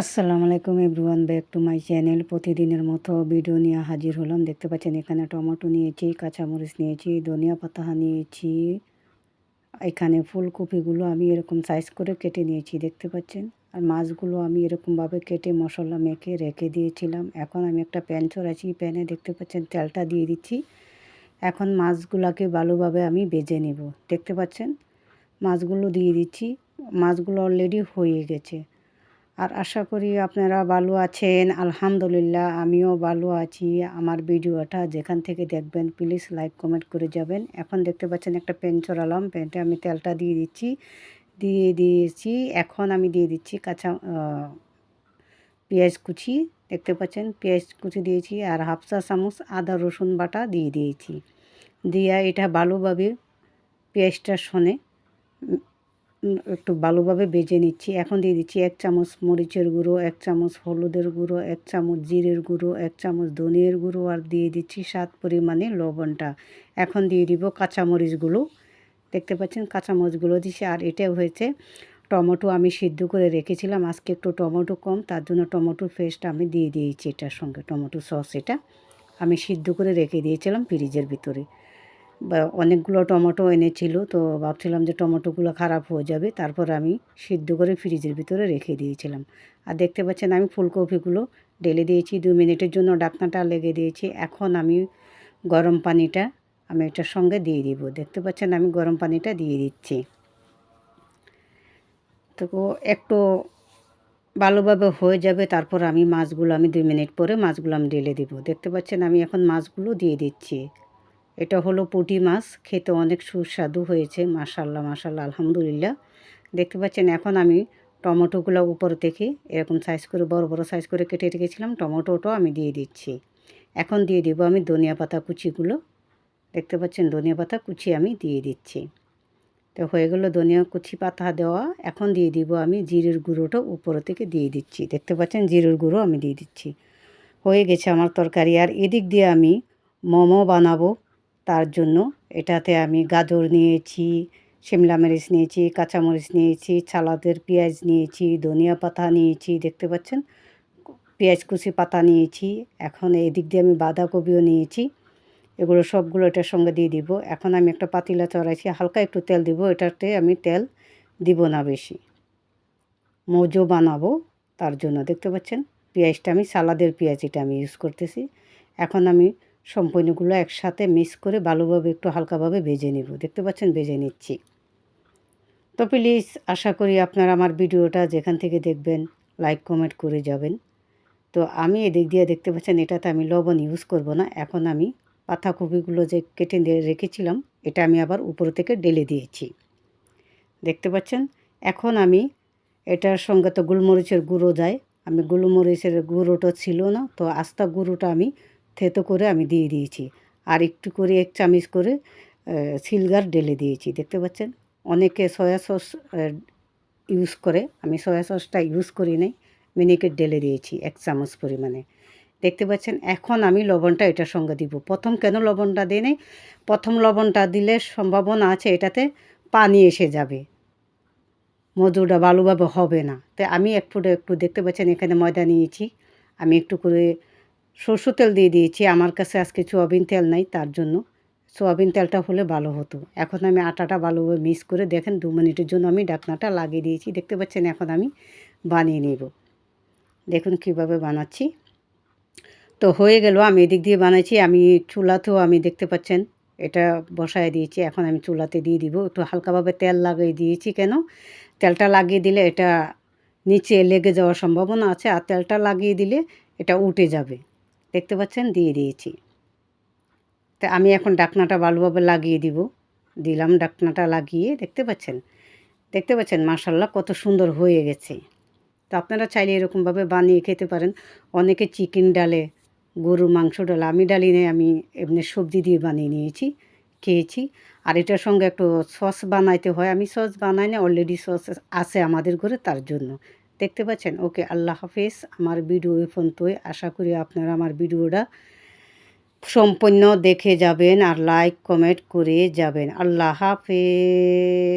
আসসালামু আলাইকুম everyone, back to my channel. প্রতিদিনের মতো ভিডিও নিয়ে হাজির হলাম। দেখতে পাচ্ছেন, এখানে টমেটো নিয়েছি, কাঁচামরিচ নিয়েছি, ধনিয়া পাতা নিয়েছি। এখানে ফুলকপিগুলো আমি এরকম সাইজ করে কেটে নিয়েছি, দেখতে পাচ্ছেন? আর মাছগুলো আমি এরকমভাবে কেটে মশলা মেখে রেখে দিয়েছিলাম। এখন আমি একটা প্যান চড়াচ্ছি প্যানে দেখতে পাচ্ছেন, তেলটা দিয়ে দিচ্ছি। এখন মাছগুলোকে ভালোভাবে আমি বেজে নেব, দেখতে পাচ্ছেন? মাছগুলো দিয়ে দিচ্ছি। মাছগুলো অলরেডি হয়ে গেছে। আর আশা করি আপনারা ভালো আছেন। আলহামদুলিল্লাহ, আমিও ভালো আছি। আমার ভিডিওটা যেখান থেকে দেখবেন প্লিজ লাইক কমেন্ট করে যাবেন। এখন দেখতে পাচ্ছেন একটা প্যান চড়ালাম। প্যানটা আমি তেলটা দিয়ে দিচ্ছি। দিয়ে দিয়েছি। এখন আমি দিয়ে দিচ্ছি কাঁচা পেঁয়াজ কুচি। দেখতে পাচ্ছেন, পেঁয়াজ কুচি দিয়েছি আর হাফসা চামচ আদা রসুন বাটা দিয়ে দিয়েছি। দিয়া এটা ভালোভাবে পেঁয়াজটা শোনে একটু ভালোভাবে বেজে নিচ্ছি। এখন দিয়ে দিচ্ছি এক চামচ মরিচের গুঁড়ো, এক চামচ হলুদের গুঁড়ো, এক চামচ জিরের গুঁড়ো, এক চামচ ধনিয়ার গুঁড়ো আর দিয়ে দিচ্ছি স্বাদ পরিমাণে লবণটা। এখন দিয়ে দিব কাঁচামরিচগুলো। দেখতে পাচ্ছেন কাঁচামরিচগুলো দিচ্ছি আর এটাও হয়েছে টমেটো আমি সিদ্ধ করে রেখেছিলাম। আজকে একটু টমেটো কম, তার জন্য টমেটোর পেস্ট আমি দিয়ে দিয়েছি এটার সঙ্গে, টমেটো সস এটা। আমি সিদ্ধ করে রেখে দিয়েছিলাম ফ্রিজের ভিতরে। অনেকগুলো টমেটো এনেছিল, তো ভাবছিলাম যে টমেটোগুলো খারাপ হয়ে যাবে, তারপর আমি সিদ্ধ করে ফ্রিজের ভিতরে রেখে দিয়েছিলাম। আর দেখতে পাচ্ছেন আমি ফুলকপিগুলো ঢেলে দিয়েছি, দু মিনিটের জন্য ডাকনাটা লেগে দিয়েছি। এখন আমি গরম পানিটা আমি এটার সঙ্গে দিয়ে দিব। দেখতে পাচ্ছেন আমি গরম পানিটা দিয়ে দিচ্ছি। তো একটু ভালোভাবে হয়ে যাবে, তারপর আমি মাছগুলো আমি দুই মিনিট পরে মাছগুলো আমি ঢেলে দিব। দেখতে পাচ্ছেন আমি এখন মাছগুলো দিয়ে দিচ্ছি। এটা হলো পুঁটি মাছ, খেতে অনেক সুস্বাদু হয়েছে মাশাল্লাহ মাশাল্লাহ আলহামদুলিল্লাহ। দেখতে পাচ্ছেন, এখন আমি টমেটোগুলো উপর থেকে এরকম সাইজ করে, বড় বড় সাইজ করে কেটে রেখেছিলাম, টমেটোটাও আমি দিয়ে দিচ্ছি। এখন দিয়ে দিব আমি ধনিয়া পাতা কুচিগুলো। দেখতে পাচ্ছেন, ধনিয়া পাতা কুচি আমি দিয়ে দিচ্ছি। তো হয়ে গেলো ধনিয়া কুচি পাতা দেওয়া। এখন দিয়ে দিব আমি জিরের গুঁড়োটা উপর থেকে দিয়ে দিচ্ছি। দেখতে পাচ্ছেন, জিরের গুঁড়ো আমি দিয়ে দিচ্ছি। হয়ে গেছে আমার তরকারি। আর এদিক দিয়ে আমি মোমো বানাবো। তার জন্য। এটাতে আমি গাজর নিয়েছি, শিমলা মরিচ নিয়েছি, কাঁচামরিচ নিয়েছি ছালাদের পেঁয়াজ নিয়েছি, ধনিয়া পাতা নিয়েছি, দেখতে পাচ্ছেন? পেঁয়াজ কুচি পাতা নিয়েছি, এখন এই দিক দিয়ে আমি বাঁধাকপিও নিয়েছি। এগুলো সবগুলো এটার সঙ্গে দিয়ে দিব। এখন আমি একটা পাতিলা চড়াইছি, হালকা একটু তেল দিব, এটাতে আমি তেল দিব না বেশি। মজো বানাবো, তার জন্য, দেখতে পাচ্ছেন? পেঁয়াজটা আমি, সালাদের পেঁয়াজ এটা আমি ইউজ করতেছি। এখন আমি সম্পূর্ণগুলো একসাথে মিক্স করে ভালোভাবে একটু হালকাভাবে ভেজে নেব। দেখতে পাচ্ছেন? ভেজে নিচ্ছি। তো প্লিজ আশা করি আপনারা আমার ভিডিওটা যেখান থেকে দেখবেন লাইক কমেন্ট করে যাবেন। তো আমি এদিক দিয়ে দেখতে পাচ্ছেন, এটাতে আমি লবণ ইউজ করব না। এখন আমি পাতাকপিগুলো যে কেটে দিয়ে রেখেছিলাম, এটা আমি আবার উপর থেকে ডেলে দিয়েছি। দেখতে পাচ্ছেন? এখন আমি এটার সঙ্গে তো গোলমরিচের গুঁড়ো যায়। আমি গোলমরিচের গুঁড়োটা ছিল না, তো আস্তা গুঁড়োটা আমি থেতো করে আমি দিয়ে দিয়েছি। আর একটু করে এক চামচ করে সিলগার ঢেলে দিয়েছি, দেখতে পাচ্ছেন? অনেকে সয়া সস ইউজ করে, আমি সয়া সসটা ইউজ করি নাই মিনিকে ঢেলে দিয়েছি এক চামচ পরিমাণে। দেখতে পাচ্ছেন? এখন আমি লবণটা এটার সঙ্গে দিব। প্রথম কেন লবণটা দিই নেই? প্রথম লবণটা দিলে সম্ভাবনা আছে এটাতে পানি এসে যাবে। মধুটা ভালোভাবে হবে না। তো আমি একটু একটু, দেখতে পাচ্ছেন? এখানে ময়দা নিয়েছি। আমি একটু করে সরষের তেল দিয়ে দিয়েছি। আমার কাছে আজকে সোয়াবিন তেল নাই, তার জন্য। সোয়াবিন তেলটা হলে ভালো হতো। এখন আমি আটাটা ভালোভাবে মিক্স করে দেখেন, দু মিনিটের জন্য আমি ডাকনাটা লাগিয়ে দিয়েছি। দেখতে পাচ্ছেন, এখন আমি বানিয়ে নেব। দেখুন কীভাবে বানাচ্ছি। তো হয়ে গেল, আমি এদিক দিয়ে বানাইছি। আমি চুলাতেও আমি দেখতে পাচ্ছেন, এটা বসায় দিয়েছি। এখন আমি চুলাতে দিয়ে দিব। একটু হালকাভাবে তেল লাগিয়ে দিয়েছি কেন? তেলটা লাগিয়ে দিলে এটা নিচে লেগে যাওয়ার সম্ভাবনা আছে। আর তেলটা লাগিয়ে দিলে এটা উঠে যাবে। দেখতে পাচ্ছেন? দিয়ে দিয়েছি। তা আমি এখন ডাকনাটা ভালোভাবে লাগিয়ে দিব। দিলাম, ডাকনাটা লাগিয়ে দেখতে পাচ্ছেন? দেখতে পাচ্ছেন? মাসাল্লাহ কত সুন্দর হয়ে গেছে। তো আপনারা চাইলে এরকমভাবে বানিয়ে খেতে পারেন। অনেকে চিকেন ডালে, গরুর মাংস ডালে, আমি ডালি নেই, আমি এমনি সবজি দিয়ে বানিয়ে নিয়েছি, খেয়েছি। আর এটার সঙ্গে একটু সস বানাইতে হয়। আমি সস বানাই না অলরেডি সস আছে আমাদের ঘরে, তার জন্য। দেখতে পাচ্ছেন? ওকে, আল্লাহ হাফিজ। আমার ভিডিও এই পর্যন্তই। আশা করি আপনারা আমার ভিডিওটা সম্পূর্ণ দেখে যাবেন আর লাইক কমেন্ট করে যাবেন। আল্লাহ হাফেজ।